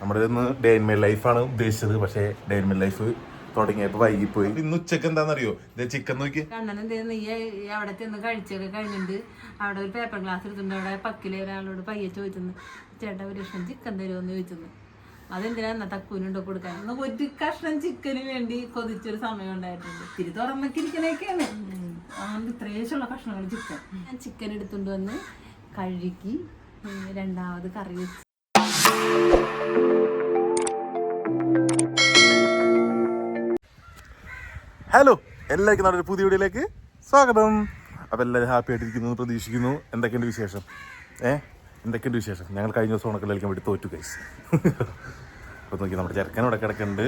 നമ്മുടെ ഇന്ന് ഡേ ലൈഫാണ് ഉദ്ദേശിച്ചത്. പക്ഷേ ഡേ ലൈഫ് തുടങ്ങിയപ്പോൾ വൈകിപ്പോയി. ഇന്ന് ഉച്ചയ്ക്ക് എന്താണെന്നറിയോ? ഇത് ചിക്കൻ നോക്കി അവിടെ ചെന്ന് കഴിച്ചൊക്കെ കഴിഞ്ഞിട്ട് അവിടെ ഒരു പേപ്പർ ഗ്ലാസ് എടുത്തിട്ടുണ്ട്. അവിടെ പക്കിലെ ഒരാളോട് പയ്യെ ചോദിച്ചെന്ന് ചേട്ടാ ഒരു ലക്ഷം ചിക്കൻ തരുമോന്ന് ചോദിച്ചെന്ന്. അതെന്തിനാ എന്നാ തക്കൂനുണ്ടോ കൊടുക്കാൻ? ഒരു കഷ്ണം ചിക്കന് വേണ്ടി കൊതിച്ചൊരു സമയം ഉണ്ടായിട്ടുണ്ട്. തിരി തുറന്നൊക്കിരിക്കണേക്കാണ് അങ്ങനെ ഇത്രേശുള്ള കഷ്ണങ്ങൾ ചിക്കൻ ഞാൻ ചിക്കൻ എടുത്തുകൊണ്ട് വന്ന് കഴുകി രണ്ടാമത് കറി വെച്ച് ഹലോ എല്ലാവർക്കും നമ്മുടെ പുതിയ വീഡിയോയിലേക്ക് സ്വാഗതം. അപ്പോൾ എല്ലാവരും ഹാപ്പി ആയിട്ടിരിക്കുന്നു എന്ന് പ്രതീക്ഷിക്കുന്നു. എന്തൊക്കെയുണ്ട് വിശേഷം? ഏ? എന്തൊക്കെയുണ്ട് വിശേഷം? ഞങ്ങൾ കഴിഞ്ഞ ദിവസം ഉണക്കം കളിക്കാൻ വേണ്ടി തോറ്റു കൈസ് അപ്പോൾ നോക്കി നമ്മുടെ ചെറുക്കൻ ഇവിടെ കിടക്കുന്നുണ്ട്.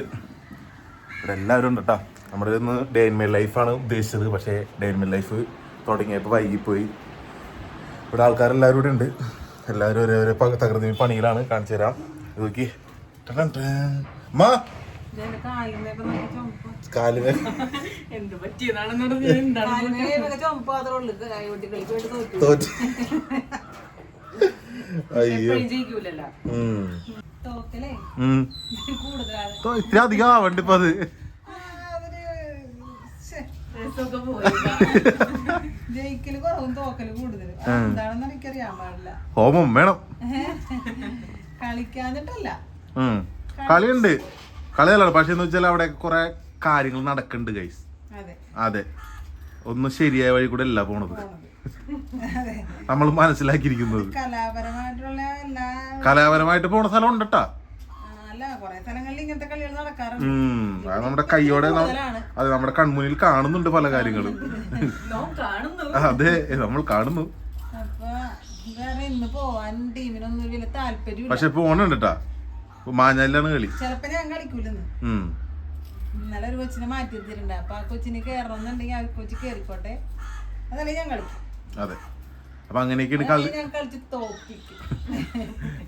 ഇവിടെ എല്ലാവരും ഉണ്ട് കേട്ടോ നമ്മുടെ ഇന്ന് ഡേ ഇൻ ലൈഫാണ് ഉദ്ദേശിച്ചത്. പക്ഷേ ഡേ ലൈഫ് തുടങ്ങിയപ്പോൾ വൈകിപ്പോയി. ഇവിടെ ആൾക്കാരെല്ലാവരും ഇവിടെ ഉണ്ട്. എല്ലാവരും ഒരേ ഒരേ തകൃതി തകർന്ന പണിയിലാണ്. കാണിച്ചു തരാം. നോക്കി. കാലിന് തോറ്റു. അയ്യോ. ഇത്തിരി അധികം ആവണ്ട് ഇപ്പൊ അത് രസമൊക്കെ പോയി ജയിക്കൽ കുറവും തോക്കൽ കൂടുതൽ എന്താണെന്ന് എനിക്കറിയാൻ പാടില്ല. ഹോമം വേണം. കളിയുണ്ട്. കളിയല്ലോ പക്ഷെ എന്ന് വെച്ചാൽ അവിടെ കുറെ കാര്യങ്ങൾ നടക്കുന്നുണ്ട് ഗൈസ് അതെ. ഒന്നും ശരിയായ വഴി കൂടെ അല്ല പോണത് നമ്മൾ മനസ്സിലാക്കിയിരിക്കുന്നത്. കലാപരമായിട്ടുള്ള കലാപരമായിട്ട് പോണ സ്ഥലം ഉണ്ട് അത് നമ്മുടെ കൈയോടെ. അത് നമ്മുടെ കൺമുന്നിൽ കാണുന്നുണ്ട് പല കാര്യങ്ങളും. അതെ നമ്മൾ കാണുന്നു. പക്ഷെ പോണുണ്ട് കേട്ടാ മാഞ്ഞാലാണ് കളി. ചിലപ്പോ ഞാൻ കളിക്കൂലെന്ന്. ഇന്നലെ ഒരു കൊച്ചിനെ മാറ്റി എടുത്തിട്ടുണ്ട് അപ്പൊ ആ കൊച്ചിന് കേറണമെന്നുണ്ടെങ്കിൽ ആ കൊച്ചി കേറിക്കോട്ടെ. അതല്ലേ ഞാൻ കളിക്കും. അതെ. അപ്പൊ അങ്ങനെയൊക്കെയാണ് കളി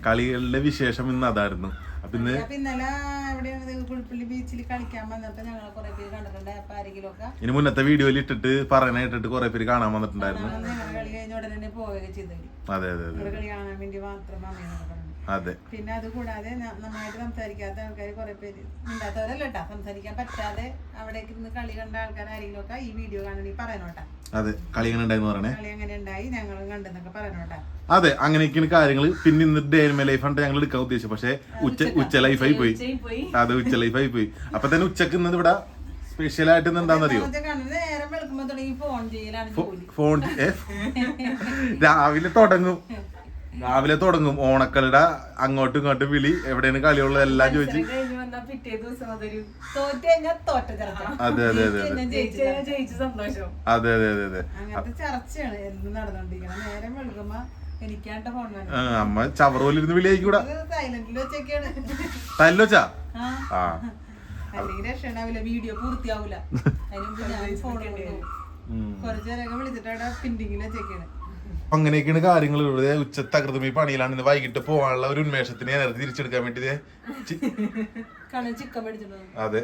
കളികളുടെ വിശേഷം ഇന്ന് അതായിരുന്നു. ഇന്നലെ കുഴിപ്പള്ളി ബീച്ചിൽ കളിക്കാൻ വന്നപ്പോ ഞങ്ങൾ കുറെ പേര് കണ്ടിട്ടുണ്ട്. അപ്പൊ ആരെങ്കിലും ഒക്കെ ഇനി മുന്നത്തെ വീഡിയോയിൽ ഇട്ടിട്ട് പറയാനായിട്ടിട്ട് കുറെ പേര് കാണാൻ വന്നിട്ടുണ്ടായിരുന്നു. കളി കഴിഞ്ഞ ഉടനെ പോവുകയൊക്കെ ചെയ്തു. അതെ അതെ അതെ. കളി കാണാൻ വേണ്ടി മാത്രം അതെ. പിന്നെ അത് കൂടാതെ നന്നായിട്ട് സംസാരിക്കാത്ത ആൾക്കാർ കുറെ പേര് ഉണ്ടാത്തവരല്ല കേട്ടാ സംസാരിക്കാൻ പറ്റാതെ അവിടേക്ക് ഇരുന്ന് കളി കണ്ട ആൾക്കാർ ആരെങ്കിലും ഒക്കെ ഈ വീഡിയോ കാണണമെങ്കിൽ പറയണോട്ടാ അതെ. കളി എങ്ങനെ ഉണ്ടായിരുന്നു പറയണേ? കളി എങ്ങനെ ഉണ്ടായി? ഞങ്ങളും കണ്ടെന്നൊക്കെ പറയണോട്ടാ അതെ. അങ്ങനെയൊക്കെയാണ് കാര്യങ്ങൾ പിന്നെ ഇന്ന് ഡേ ലൈഫ് ആണ് ഞങ്ങൾ എടുക്കാൻ ഉദ്ദേശിച്ചത്. പക്ഷേ ഉച്ച ഉച്ച ലൈഫായി പോയി. പോയി. അതെ ഉച്ച ലൈഫായി പോയി. അപ്പൊ തന്നെ ഉച്ചയ്ക്ക് ഇന്ന് ഇവിടെ സ്പെഷ്യൽ ആയിട്ട് ഇന്ന് എന്താണെന്നറിയോ ഫോൺ ഫോൺ? രാവിലെ തുടങ്ങും. രാവിലെ തുടങ്ങും. ഓണക്കളുടെ അങ്ങോട്ടും ഇങ്ങോട്ടും വിളി. എവിടെയാണ് കളിയുള്ളത്? എല്ലാം ചോദിച്ചു. കഴിഞ്ഞ് വന്നാ പിറ്റേ ദിവസം അതൊരു തോറ്റ് തോറ്റ ചർച്ച അതെ അതെ അതെ അതെ. ഞാൻ ജയിച്ചു ജയിച്ച ജയിച്ച സന്തോഷം. അതെ അതെ അതെ അതെ. അങ്ങനത്തെ ചർച്ചയാണ് എന്നും നടന്നുകൊണ്ടിരിക്കുന്നത് നേരം വെളുക്കുമ്പോ എനിക്കാണ്ട ഫോൺ അമ്മ ചവറോലിരുന്ന് വിളി ആയിക്കൂടാ തല്ലോച്ച ആ. ആ. അല്ലെങ്കിൽ രക്ഷണ്ടാവില്ല വീഡിയോ പൂർത്തിയാവൂല. കുറച്ചു നേരമൊക്കെ വിളിച്ചിട്ട് അവിടെ പിന്റിങ്ങിൽ വെച്ചൊക്കെയാണ് അപ്പൊ അങ്ങനെയൊക്കെയാണ് കാര്യങ്ങൾ ഇവിടെ ഉച്ചത്തെ അകൃതമി പണിയിലാണ് ഇന്ന് വൈകിട്ട് പോകാനുള്ള ഒരു ഉന്മേഷത്തിന് എനർജി തിരിച്ചെടുക്കാൻ വേണ്ടി ചിക്കൻ അതെ.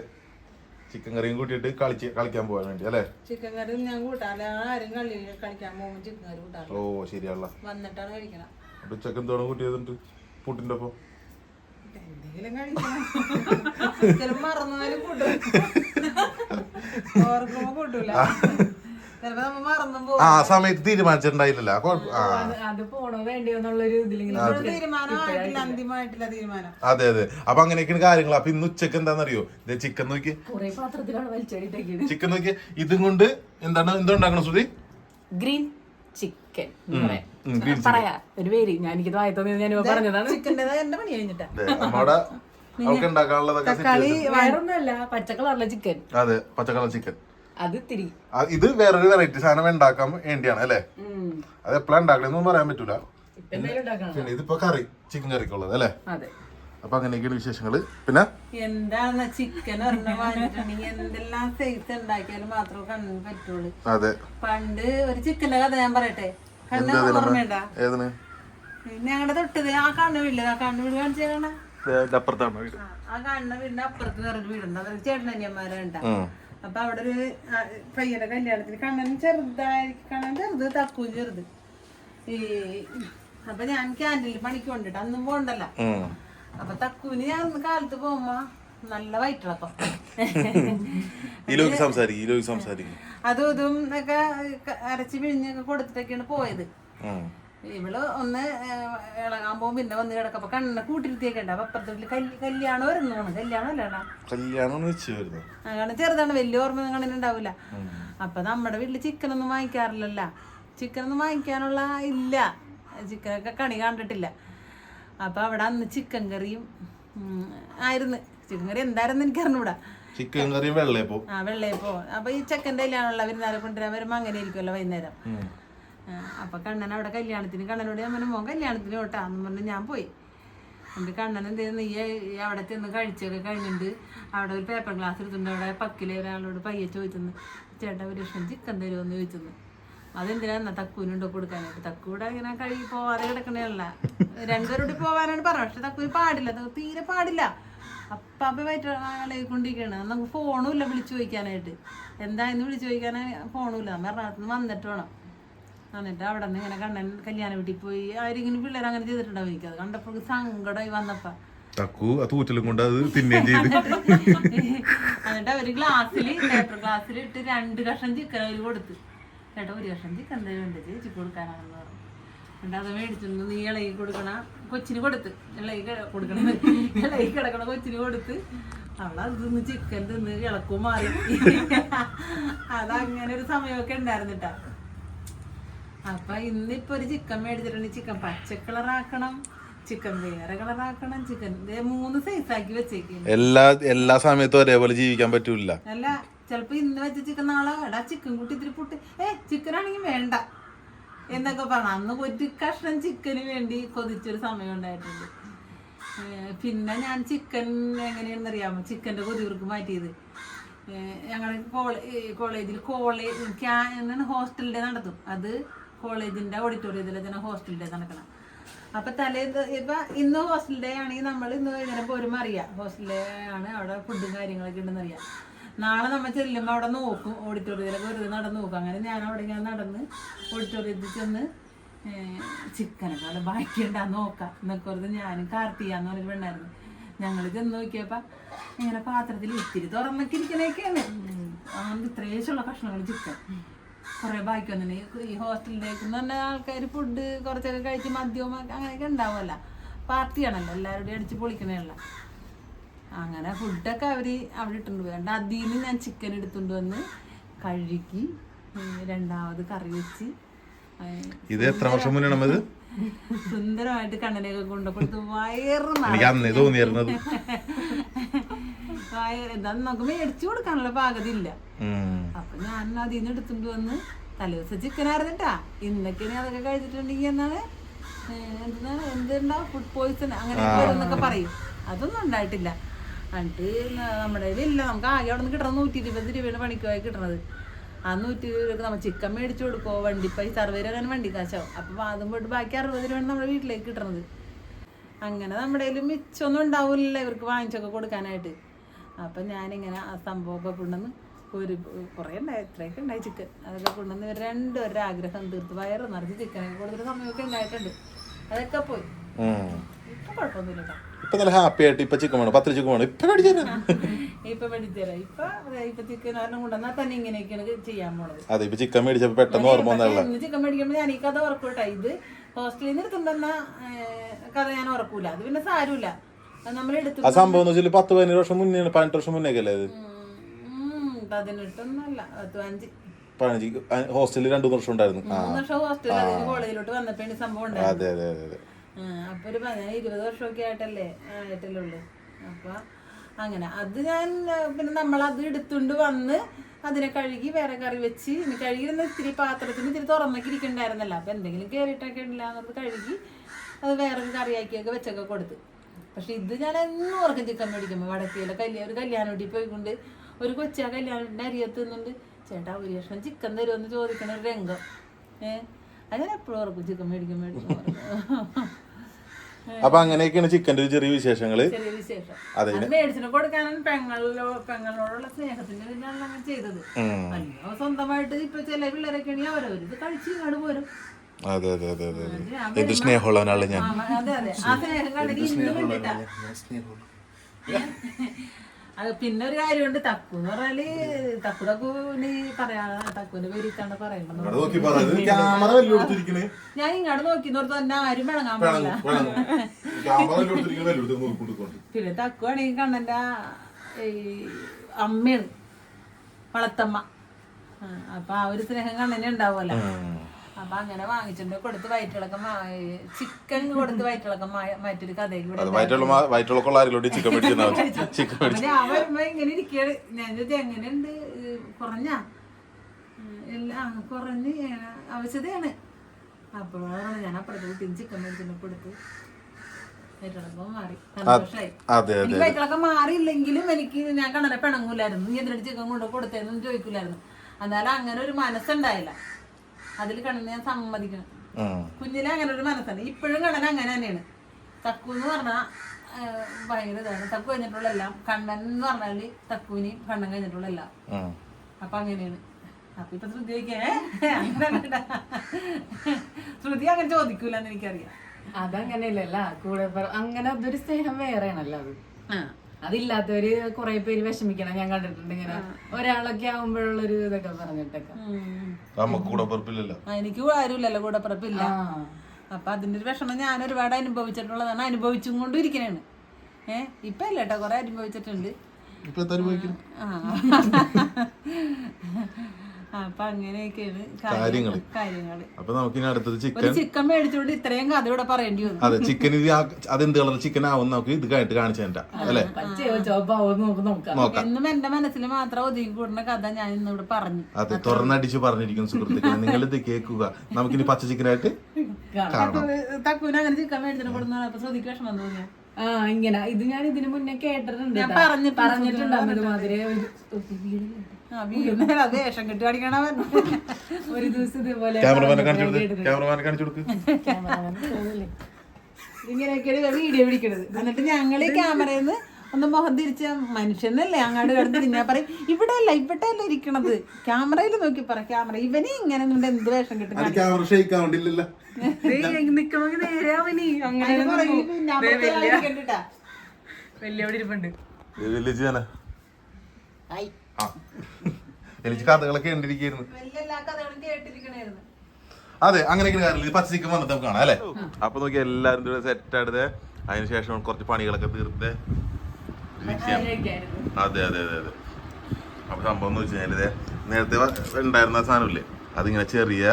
ചിക്കൻ കറിയും കൂട്ടിയിട്ട് കളിച്ച് കളിക്കാൻ പോകാൻ വേണ്ടി അല്ലേ? ചിക്കൻ കറി ഞാൻ കൂട്ടാറില്ല. ആരും കളി കളിക്കാൻ പോകും ചിക്കൻ കറി കൂട്ടാറില്ല. ഓ ശരിയല്ല വന്നിട്ടാണ് കഴിക്കണം. അപ്പൊ ഉച്ചയ്ക്ക് തോണ കൂട്ടിയതുണ്ട്? പുട്ടിന്റെ ഒപ്പം? എന്തെങ്കിലും കഴിക്കണം. മറന്നാലും കൂട്ടും ഓർക്കുമ്പോ കൂട്ടൂല ആ സമയത്ത് ആ അത് അതെ അപ്പൊ അങ്ങനെയൊക്കെയാണ് കാര്യങ്ങൾ. അപ്പൊ ഇന്ന് ഉച്ചയ്ക്ക് എന്താണെന്നറിയോ ഇത് ചിക്കൻ നോക്കി. ചിക്കൻ നോക്കി. ഇതും കൊണ്ട് എന്താണ്? എന്തുണ്ടാക്കണം സുധി ഗ്രീൻ ചിക്കൻ. പറയാ ഒരു പേര്. ഞാൻ എനിക്ക് ഞാൻ പറഞ്ഞതാണ്. നമ്മടെ ഉണ്ടാക്കാനുള്ളതൊക്കെ വേറൊന്നുമല്ല ചിക്കൻ. അതെ പച്ചക്കളർ ചിക്കൻ. അത് തിരി ഇത് വേറൊരു വെറൈറ്റി സാധനം ഉണ്ടാക്കാൻ വേണ്ടിയാണ് അല്ലേ? അത് എപ്പോഴാണ് ഉണ്ടാക്കണെന്നൊന്നും പറയാൻ പറ്റൂല. പിന്നെ ഇതിപ്പോ കറി ചിക്കൻ കറിക്കുള്ളത് അല്ലേ? അതെ. അപ്പൊ അങ്ങനെയൊക്കെയാണ് വിശേഷങ്ങൾ. പിന്നെ? എന്താണ് ചിക്കൻ എന്തെല്ലാം സൈസ് ഉണ്ടാക്കിയാലും മാത്രമേ കണ്ണു പറ്റുള്ളൂ. അതെ. പണ്ട് ഒരു ചിക്കന്റെ കഥ ഞാൻ പറയട്ടെ? കണ്ണ് ഓർമ്മയുണ്ടാ? ഏതിന്? ഞങ്ങളുടെ തൊട്ടത് ആ കണ്ണ് വീട്ടിൽ ആ കണ്ണു വീട് കാണിച്ചു കാണാ അപ്പുറത്താണ് വീട്. ആ കണ്ണ് വീടിന്റെ അപ്പുറത്ത് വേറൊരു വീടുണ്ട്. അതൊരു ചേട്ടനനിയന്മാരുണ്ട് ഉം. അപ്പൊ അവിടെ ഒരു പയ്യന്റെ കല്യാണത്തിന് കണ്ണൻ ചെറുതായി കണ്ണൻ ചെറുത് തക്കു ചെറുത്. ഈ അപ്പൊ ഞാൻ ക്യാന്റീനിൽ പണിക്ക് കൊണ്ടിട്ട് അന്നും പോണ്ടല്ല. അപ്പൊ തക്കൂന് ഞാൻ കാലത്ത് പോകുമ്പോ നല്ല വയറ്റിളക്കം അതും ഇതും ഒക്കെ അരച്ച് പിഴിഞ്ഞൊക്കെ കൊടുത്തിട്ടൊക്കെയാണ് പോയത്. ഇവൾ ഒന്ന് ഇളകാൻ പോകും പിന്നെ വന്ന് കിടക്കും അപ്പൊ കണ്ണിനെ കൂട്ടിരുത്തിയൊക്കെ അപ്പൊ അപ്പുറത്തെ വീട്ടിൽ കല്യാണം വരുന്നതാണ് കല്യാണം അല്ലേടാ കല്യാണം അങ്ങനെ ചെറുതാണ്. വലിയ ഓർമ്മ ഉണ്ടാവില്ല. അപ്പൊ നമ്മുടെ വീട്ടിൽ ചിക്കൻ ഒന്നും വാങ്ങിക്കാറില്ലല്ല. ചിക്കൻ ഒന്നും വാങ്ങിക്കാനുള്ള ഇല്ല. ചിക്കനൊക്കെ കണി കണ്ടിട്ടില്ല. അപ്പൊ അവിടെ അന്ന് ചിക്കൻ കറിയും ആയിരുന്നു. ചിക്കൻ കറി എന്തായിരുന്നു എനിക്ക് അറിഞ്ഞൂടാ ചിക്കൻ കറിയും വെള്ളയപ്പോ ആ വെള്ളയപ്പോ അപ്പൊ ഈ ചെക്കന്റെ കല്യാണമുള്ള വിരുന്നാരെ കൊണ്ടുവരാൻ വരുമ്പോ അങ്ങനെ ഇരിക്കുമല്ലോ വൈകുന്നേരം അപ്പൊ കണ്ണൻ അവിടെ കല്യാണത്തിന് കണ്ണനോട് ഞാൻ മോൻ കല്യാണത്തിന് കേട്ടാ എന്ന് പറഞ്ഞ് ഞാൻ പോയി. എന്നിട്ട് കണ്ണൻ എന്ത് നീ അവിടെ ചെന്ന് കഴിച്ചൊക്കെ കഴിഞ്ഞിട്ട് അവിടെ ഒരു പേപ്പർ ഗ്ലാസ് എടുത്തിട്ടുണ്ട്. അവിടെ പക്കിലെ ഒരാളോട് പയ്യെ ചോദിച്ചെന്ന് ചേട്ടൻ ഒരു ലക്ഷം ചിക്കൻ തരുമെന്ന് ചോദിച്ചെന്ന്. അതെന്തിനാ എന്നാ തക്കൂനുണ്ടോ കൊടുക്കാനായിട്ട്? തക്കൂടെ ഇങ്ങനെ കഴുകി പോവാതെ കിടക്കണല്ല രണ്ടുപേരോട് പോവാനാണ് പറഞ്ഞത്. പക്ഷെ തക്കൂര് പാടില്ല. തീരെ പാടില്ല. അപ്പാപ്പ വയറ്റാളെ കൊണ്ടിരിക്കുകയാണ് നമുക്ക് ഫോണും ഇല്ല വിളിച്ചു ചോദിക്കാനായിട്ട്. എന്തായെന്ന് വിളിച്ചു ചോദിക്കാനായി ഫോണും ഇല്ല. നമ്മൾ എറണാകുളത്ത് വന്നിട്ട് വേണം. എന്നിട്ട് അവിടെ നിന്ന് ഇങ്ങനെ കണ്ണൻ കല്യാണ വീട്ടിൽ പോയി. ആരെങ്കിലും പിള്ളേർ അങ്ങനെ ചെയ്തിട്ടുണ്ടാവും എനിക്കത് കണ്ടപ്പോൾ സങ്കടമായി വന്നപ്പോ തക്കു ആ തൂറ്റലും കൊണ്ട് അത് തിന്നുകയും ചെയ്ത്. എന്നിട്ട് അവർ ഗ്ലാസ്സിൽ പേപ്പർ ഗ്ലാസ്സിൽ ഇട്ട് രണ്ട് കഷ്ണം ചിക്കൻ അവർ കൊടുത്ത്. ചേട്ടാ ഒരു കഷ്ണം ചിക്കൻ എന്തെങ്കിലും ഉണ്ട് ചേച്ചി കൊടുക്കാനാണെന്ന് പറഞ്ഞു. എന്നിട്ട് അത് മേടിച്ചിട്ട് നീ ഇളകി കൊടുക്കണ കൊച്ചിന് കൊടുത്ത്. ഇളകി കൊടുക്കണം. ഇളകി കിടക്കണ കൊച്ചിന് കൊടുത്ത്. അവളത് തിന്ന് ചിക്കൻ തിന്ന് ഇളക്കും മാറി. അതങ്ങനെ ഒരു സമയമൊക്കെ ഉണ്ടായിരുന്നിട്ടാ. അപ്പൊ ഇന്നിപ്പോ ഒരു ചിക്കൻ മേടിച്ചിട്ടുണ്ട്. ചിക്കൻ പച്ച കളറാക്കണം ചിക്കൻ വേറെ കളറാക്കണം ചിക്കൻ മൂന്ന് സൈസ് ആക്കി വെച്ചേക്കും എല്ലാ എല്ലാ സമയത്തും ഒരേപോലെ ജീവിക്കാൻ പറ്റൂല. അല്ല ചിലപ്പോ ഇന്ന് വെച്ച ചിക്കൻ നാളെ എടാ ചിക്കൻ കൂട്ടി ഇത്തിരി പുട്ട്. ഏ ചിക്കൻ ആണെങ്കിൽ വേണ്ട. എന്നൊക്കെ പറഞ്ഞു. അന്ന് ഒരു കഷ്ണം ചിക്കന് വേണ്ടി കൊതിച്ചൊരു സമയം ഉണ്ടായിട്ടുണ്ട്. പിന്നെ ഞാൻ ചിക്കൻ എങ്ങനെയാണെന്ന് അറിയാമോ? ചിക്കന്റെ കൊതിവർക്ക് മാറ്റിയത്. ഞങ്ങൾ കോളേജിൽ കോളേജ് എന്താണ്? ഹോസ്റ്റലിന്റെ നടത്തും. അത് കോളേജിന്റെ ഓഡിറ്റോറിയത്തിൽ തന്നെ ഹോസ്റ്റൽ ഡേ നടക്കണം. അപ്പൊ തലേ ഇപ്പൊ ഇന്ന് ഹോസ്റ്റൽ ഡേ ആണെങ്കിൽ നമ്മൾ ഇന്ന് വൈകുന്നേരം പോരുമ്പോ അറിയാം. ഹോസ്റ്റൽ ഡേ ആണ് അവിടെ ഫുഡും കാര്യങ്ങളൊക്കെ ഉണ്ടെന്ന് അറിയാം. നാളെ നമ്മൾ ചെല്ലുമ്പോൾ അവിടെ നോക്കും. ഓഡിറ്റോറിയത്തിലൊക്കെ വെറുതെ നടന്ന് നോക്കും. അങ്ങനെ ഞാൻ അവിടെ ഇങ്ങനെ നടന്ന് ഓഡിറ്റോറിയത്തിൽ ചെന്ന് ചിക്കനൊക്കെ അവിടെ ബാക്കിയുണ്ടാ നോക്കാം. എന്നൊക്കെ ഞാനും കാർത്തിയാന്ന് പറഞ്ഞൊരു പെണ്ണായിരുന്നു. ഞങ്ങൾ ചെന്ന് നോക്കിയപ്പോ ഇങ്ങനെ പാത്രത്തിൽ ഇത്തിരി തുറന്നൊക്കെ ഇരിക്കണേക്കാണ് അങ്ങനെ ഇത്രേശുള്ള കഷ്ണങ്ങൾ ചിക്കൻ കുറെ ബാക്കി ഈ ഹോസ്റ്റലിലേക്ക് എന്ന് പറഞ്ഞ ആൾക്കാർ ഫുഡ് കുറച്ചൊക്കെ കഴിച്ച് മദ്യവും അങ്ങനെയൊക്കെ ഉണ്ടാവുമല്ല. പാർട്ടിയാണല്ലോ എല്ലാവരുടെയും അടിച്ച് പൊളിക്കണേയുള്ള അങ്ങനെ ഫുഡൊക്കെ അവർ അവിടെ ഇട്ടുണ്ട് വേണ്ട അതിൽ നിന്ന് ഞാൻ ചിക്കൻ എടുത്തുകൊണ്ട് വന്ന് കഴുകി രണ്ടാമത് കറി വെച്ച് ഇത് എത്ര വർഷം മുന്നേ സുന്ദരമായിട്ട് കണ്ണനെയൊക്കെ കൊണ്ടുകൊടുത്ത് വയറു എനിക്ക് അന്നേ തോന്നിയിരുന്നത് വയറ് എന്താന്ന് നമുക്ക് മേടിച്ചു കൊടുക്കാനുള്ള പാകത ഇല്ല അപ്പൊ ഞാൻ അതിൽ നിന്ന് എടുത്തുകൊണ്ട് വന്ന് തലേദിവസം ചിക്കൻ ആയിരുന്നിട്ടാ. ഇന്നൊക്കെയാണ് അതൊക്കെ കഴിച്ചിട്ടുണ്ടെങ്കിൽ എന്നാണ്? എന്താ എന്താണ്? എന്തുണ്ടാവും ഫുഡ് പോയിസൺ അങ്ങനെ എന്നൊക്കെ പറയും. അതൊന്നും ഉണ്ടായിട്ടില്ല. എന്നിട്ട് നമ്മുടെ ഇല്ല നമുക്ക് ആകെ അവിടെ നിന്ന് കിട്ടണം നൂറ്റി ഇരുപത് രൂപയാണ് പണിക്കുമായി കിട്ടണത്. ആ നൂറ്റി ഇരുപത് രൂപ നമ്മൾ ചിക്കൻ മേടിച്ചു കൊടുക്കുമോ വണ്ടി പൈസ അറുപത് രൂപ അങ്ങനെ വണ്ടി കാശാവും. അപ്പം അതും പോയിട്ട് ബാക്കി അറുപത് രൂപയാണ് നമ്മുടെ വീട്ടിലേക്ക് കിട്ടണത്. അങ്ങനെ നമ്മുടെ കയ്യിൽ മിച്ചമൊന്നും ഉണ്ടാവില്ല ഇവർക്ക് വാങ്ങിച്ചൊക്കെ കൊടുക്കാനായിട്ട്. അപ്പം ഞാനിങ്ങനെ ആ സംഭവമൊക്കെ കൊണ്ടുവന്ന് ഒരു കുറേ ഉണ്ടായി ഇത്രയൊക്കെ ഉണ്ടായി ചിക്കൻ. അതൊക്കെ കൊണ്ടുവന്ന് ഇവർ ഒരു ആഗ്രഹം തീർത്ത് വയറ് നിറച്ച് ചിക്കനൊക്കെ കൊടുത്തിട്ട് സമയമൊക്കെ ഉണ്ടായിട്ടുണ്ട്. അതൊക്കെ പോയി. ഇപ്പൊ കുഴപ്പമൊന്നുമില്ല ഇപ്പൊ നല്ല ഹാപ്പി ആയിട്ട് ഇപ്പൊ ചിക്കൻ വേണം പത്ത് ചിക്കൻ വേണം ഇപ്പൊ മേടിച്ചു ഇപ്പൊ മേടിച്ചുതരാം ഇപ്പൊ ഇപ്പൊ ചിക്കൻ ഒരെണ്ണം കൊണ്ടുവന്നാൽ തന്നെ ഇങ്ങനെയൊക്കെയാണ് ചെയ്യാൻ പോണത്. അതെ ഇപ്പൊ ചിക്കൻ മേടിച്ചപ്പോ പെട്ടെന്ന് ഓർമ്മ ഇന്ന് ചിക്കൻ മേടിക്കുമ്പോൾ ഞാൻ ഈ കഥ ഉറക്കൂട്ടാ ഇത് ഹോസ്റ്റലിൽ നിന്ന് എടുത്തുണ്ടെന്ന കഥ ഞാൻ ഉറക്കൂല അത് പിന്നെ സാരമില്ല. ആ സംഭവം എന്ന് വെച്ചാൽ പത്ത് പതിനേഴ് വർഷം മുന്നേ പതിനെട്ട് വർഷം മുന്നേ അല്ലേ അത്? പതിനെട്ടൊന്നല്ല പതിനഞ്ച്. ഹോസ്റ്റലിൽ രണ്ടു വർഷം ഉണ്ടായിരുന്നു. കോളേജിലോട്ട് വന്നപ്പോഴാണ് സംഭവം അതെ അതെ അതെ അതെ. അപ്പൊ ഒരു ഇരുപത് വർഷമൊക്കെ ആയിട്ടല്ലേ ആയിട്ടല്ലേ അപ്പൊ അങ്ങനെ അത് ഞാൻ പിന്നെ നമ്മൾ അത് എടുത്തുകൊണ്ട് വന്ന് അതിനെ കഴുകി വേറെ കറി വെച്ച് ഇനി കഴുകിയിരുന്ന ഇത്തിരി പാത്രത്തിന് ഇത്തിരി തുറന്നൊക്കെ ഇരിക്കണ്ടായിരുന്നല്ലോ. അപ്പൊ എന്തെങ്കിലും കയറിയിട്ടൊക്കെ ഇല്ല എന്നത് കഴുകി അത് വേറൊരു കറിയാക്കിയൊക്കെ വെച്ചൊക്കെ കൊടുത്ത്. പക്ഷെ ഇത് ഞാൻ എന്നും ഓർക്കും ചിക്കൻ മേടിക്കുമ്പോൾ വടക്കേലെ കല്യാണം ഒരു കല്യാണ വീട്ടിൽ പോയിക്കൊണ്ട് ഒരു കൊച്ചാ കല്യാണ വീട്ടിന്റെ അരിയത്ത് നിന്നുണ്ട് ചേട്ടാ ഒരു ലക്ഷണം ചിക്കൻ തരുമെന്ന് ചോദിക്കണ ഒരു രംഗം. ഏഹ് അങ്ങനെ എപ്പോഴും ഓർക്കും ചിക്കൻ മേടിക്കും മേടിക്കും. അപ്പൊ അങ്ങനെയൊക്കെയാണ് ചിക്കന്റെ ഒരു ചെറിയ വിശേഷങ്ങൾ അതെ. കൊടുക്കാനാണ് പെങ്ങളിലോ പെങ്ങളോടുള്ള സ്നേഹത്തിന്റെ ഇതിലാണ് അങ്ങനെ ചെയ്തത്. സ്വന്തമായിട്ട് ഇപ്പൊ ചില പിള്ളേരൊക്കെയാണെങ്കിൽ അവരവരിത് കഴിച്ച് ഇങ്ങോട്ട് പോരും. അതെ അതെ അതെ അതെ എന്ത് സ്നേഹമുള്ളവനാളെ ഞാൻ. പിന്നെ ഒരു കാര്യമുണ്ട്. തക്കു എന്ന് പറഞ്ഞാൽ തക്കു തക്കുവിന് പറയാ തക്കുവിന്റെ പേരിട്ടാണ് പറയണ്ടത്. ഞാൻ ഇങ്ങോട്ട് നോക്കി നോർത്ത് തന്നെ ആരും വിളങ്ങാൻ പറ്റില്ല പിന്നെ തക്കുവാണെങ്കിൽ കണ്ണന്റെ ഈ അമ്മയാണ് വളത്തമ്മ. അപ്പൊ ആ ഒരു സ്നേഹം കണ്ണനെ ഉണ്ടാവുമല്ലോ. അപ്പൊ അങ്ങനെ വാങ്ങിച്ചിട്ടുണ്ട്. കൊടുത്ത് വയറ്റിളക്കം ചിക്കൻ കൊടുത്ത് വയറ്റിളക്കം മറ്റൊരു കഥയിലൂടെ ചിക്കൻ ഞാൻ വരുമ്പോ ഇങ്ങനെ ഇരിക്കുകയാണ് ഞാൻ എങ്ങനെയുണ്ട്? കുറഞ്ഞ? എല്ലാം കുറഞ്ഞ് ആവശ്യതയാണ്. അപ്പോഴാണ് ഞാൻ അപ്പുറത്ത് കുട്ടിയും ചിക്കൻ മേടിച്ചിട്ട് കൊടുത്ത് വയറ്റിളക്കം മാറിയില്ലെങ്കിലും എനിക്ക് ഞാൻ കണ്ണനെ പിണങ്ങൂലായിരുന്നു. നീ എന്തിനു ചിക്കൻ കൊണ്ട് കൊടുത്തേന്നും ചോദിക്കൂലായിരുന്നു. എന്നാലും അങ്ങനെ ഒരു മനസ്സുണ്ടായില്ല. അതിൽ കണ്ണനെ ഞാൻ സമ്മതിക്കണം. കുഞ്ഞിലെ അങ്ങനെ ഒരു മനസ്സാണ്. ഇപ്പോഴും കണ്ണൻ അങ്ങനെ തന്നെയാണ്. തക്കു എന്ന് പറഞ്ഞാൽ ഭയങ്കര ഇതാണ്. തക്കു കഴിഞ്ഞിട്ടുള്ള എല്ലാം. കണ്ണൻ എന്ന് പറഞ്ഞാൽ തക്കുവിന് കണ്ണൻ കഴിഞ്ഞിട്ടുള്ള എല്ലാം. അപ്പൊ അങ്ങനെയാണ്. അപ്പൊ ഇപ്പൊ ശ്രുതി ചോദിക്കേ? ശ്രുതി അങ്ങനെ ചോദിക്കൂലെന്ന് എനിക്കറിയാം. അതങ്ങനെയല്ലല്ല. കൂടെ അങ്ങനെ അതൊരു സ്നേഹം വേറെയാണല്ലോ അത്. ആ. അതില്ലാത്തവര് കുറെ പേര് വിഷമിക്കണം. ഞാൻ കണ്ടിട്ടുണ്ട് ഇങ്ങനെ ഒരാളൊക്കെ ആവുമ്പോഴുള്ളൊരു ഇതൊക്കെ പറഞ്ഞിട്ടൊക്കെ. നമുക്ക് എനിക്ക് ആരുമില്ലല്ലോ കൂടെ പിറപ്പില്ല ആ. അപ്പൊ അതിന്റെ ഒരു വിഷമം ഞാൻ ഒരുപാട് അനുഭവിച്ചിട്ടുള്ളതാണ്. അനുഭവിച്ചും കൊണ്ടും ഇരിക്കണേണ്. ഏഹ് ഇപ്പൊ അല്ല കേട്ടോ കൊറേ അനുഭവിച്ചിട്ടുണ്ട്. ഇപ്പൊ ആ. അപ്പൊ അങ്ങനെയൊക്കെയാണ് കാര്യങ്ങൾ. കാര്യങ്ങൾ. അപ്പൊ നമുക്കിനി അടുത്തത് ഒരു ചിക്കൻ. ചിക്കൻ മേടിച്ചോണ്ട് ഇത്രയും കഥ ഇവിടെ പറയേണ്ടി വന്നു. അതെ ചിക്കൻ ഇത് ആ- അതെന്ത് കളർ ചിക്കൻ ആവും നമുക്ക് ഇത് കഴിഞ്ഞിട്ട് കാണിച്ചു തരാം അല്ലേ? നോക്കാം. എന്നും എന്റെ മനസ്സിൽ മാത്രം ഒതുങ്ങി കൂടുന്ന കഥ ഞാൻ ഇന്നിവിടെ പറഞ്ഞു. അതെ തുറന്നടിച്ച് പറഞ്ഞിരിക്കുന്നു സുഹൃത്തുക്കളെ. നിങ്ങൾ ഇത് കേൾക്കുക. നമുക്കിനി പച്ച ചിക്കനായിട്ട് തക്കൂന അങ്ങനെ ചിക്കൻ മേടിച്ചിട്ട് കൊടുക്കുന്ന ശ്രദ്ധിക്കാൻ ശ്രദ്ധിക്ക് വിഷമം തോന്നിയ? ആ ഇങ്ങനെ. ഇത് ഞാൻ ഇതിനു മുന്നേ കേട്ടിട്ടുണ്ട് ഞാൻ കേട്ടോ. പറഞ്ഞിട്ടുണ്ട്. പറഞ്ഞിട്ടുണ്ടായിരുന്നു ഇതുമാതിരി ഒരു ദിവസം ഇതുപോലെ ക്യാമറമാനെ കാണിച്ചു കൊടുക്ക്. ക്യാമറമാനെ കാണിച്ചു കൊടുക്ക്. ക്യാമറമാൻ തോന്നില്ലേ? ഇങ്ങനെയൊക്കെയാണ് വീഡിയോ പിടിക്കണത്. എന്നിട്ട് ഞങ്ങൾ ഈ ക്യാമറയിൽ നിന്ന് ഒന്ന് മുഖം തിരിച്ച മനുഷ്യനല്ലേ അങ്ങോട്ട് കിടന്ന് പിന്നെ പറയും. ഇവിടെ അല്ല ഇവിടെ അല്ല ഇരിക്കണത്. ക്യാമറയിൽ നോക്കി പറ ക്യാമറ. ഇവനെ ഇങ്ങനെ നിന്റെ എന്ത് വേഷം കിട്ടും എനിക്ക് കഥകളൊക്കെ കണ്ടിരിക്കുന്നു കേട്ടിരിക്കണായിരുന്നു. അതെ അങ്ങനെയൊക്കെ കാര്യമില്ല പച്ച ചിക്കൻ വന്നിട്ട് നമുക്ക് കാണാം അല്ലേ? അപ്പൊ നോക്കി എല്ലാരും കൂടെ സെറ്റ് ആയിട്ട് അതിനുശേഷം കുറച്ച് പണികളൊക്കെ തീർത്ത് അതെ അതെ അതെ അതെ. അപ്പൊ സംഭവം എന്ന് വെച്ച് കഴിഞ്ഞാൽ നേരത്തെ ഉണ്ടായിരുന്ന സാധനമില്ലേ അതിങ്ങനെ ചെറിയ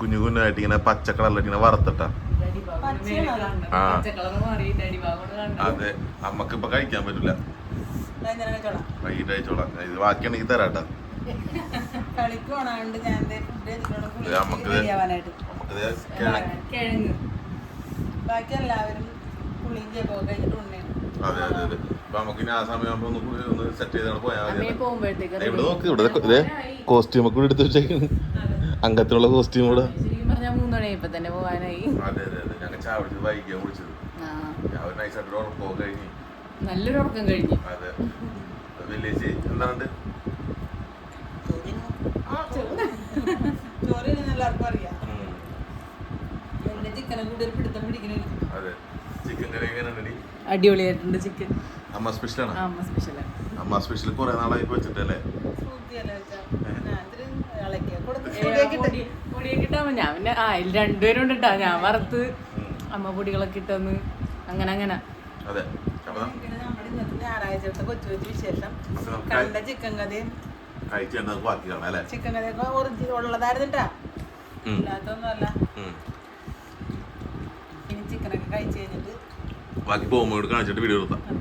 കുഞ്ഞു കുഞ്ഞായിട്ട് ഇങ്ങനെ പച്ച കളറിൽ ഇങ്ങനെ വറുത്തിട്ട. ആ. അതെ നമ്മക്ക് ഇപ്പൊ കഴിക്കാൻ പറ്റില്ല വൈകിട്ട് കഴിച്ചോളാം. ഇത് ബാക്കിയാണെങ്കിൽ തരാട്ടാ. ഇത് നമുക്കിത് കിഴങ്ങ്. കിഴങ്ങ്. ബാക്കി എല്ലാവരും പുളിയും ജപവും കഴിഞ്ഞിട്ട് ഉണ്ണേണ് അതെ അതെ അതെ. അപ്പൊ നമുക്ക് ഇനി ആ സമയം ആകുമ്പോ ഒന്ന് ഒന്ന് സെറ്റ് ചെയ്താണ് പോയാൽ മതി. അമ്മയെ പോകുമ്പോഴത്തേക്ക് ദേ ഇവിടെ നോക്ക് ഇവിടെ ഇതേ കോസ്റ്റ്യൂം ഒക്കെ എടുത്ത് വെച്ചേക്കുന്നു അംഗത്തിനുള്ള കോസ്റ്റ്യൂം കൂടെ അതെ അതെ അതെ. ഞങ്ങൾ ചാവിടിച്ചത് വൈകിയാണ് വിളിച്ചത് ആ. ഞാൻ ഒരു നൈസായിട്ട് ഉറക്കമോ കഴിഞ്ഞ്. നല്ലൊരു ഉറക്കം കഴിഞ്ഞു. അതെ. വില്ലേജ് എന്താണ്ട് ചിക്കൻ കറി എങ്ങനെയുണ്ട് അടിപൊളിയായിട്ടുണ്ട് ചിക്കൻ അമ്മ സ്പെഷ്യലാണ് അമ്മ സ്പെഷ്യലാണ് അമ്മ സ്പെഷ്യൽ കുറെ നാളായി വെച്ചിട്ടല്ലേ? പൊടിയൊക്കെ ഇട്ടാ. ഞാൻ പിന്നെ ആ രണ്ടുപേരും ഉണ്ട് ഞാൻ വറുത്ത് അമ്മ പൊടികളൊക്കെ ഇട്ടെന്ന്. അങ്ങനെ അങ്ങനെ. അതെ. ഞായറാഴ്ചത്തെ കൊച്ചു കൊച്ചു വിശേഷം. കണ്ട ചിക്കൻ കഥയും. ചിക്കൻ കഥയൊക്കെ ഉള്ളതായിരുന്നിട്ടാ ഇല്ലാത്തൊന്നുമല്ല ഇനി ചിക്കനൊക്കെ കഴിച്ചു കഴിഞ്ഞിട്ട് ബാക്കി പോകുമ്പോൾ കാണിച്ചിട്ട് വീഡിയോ അതെ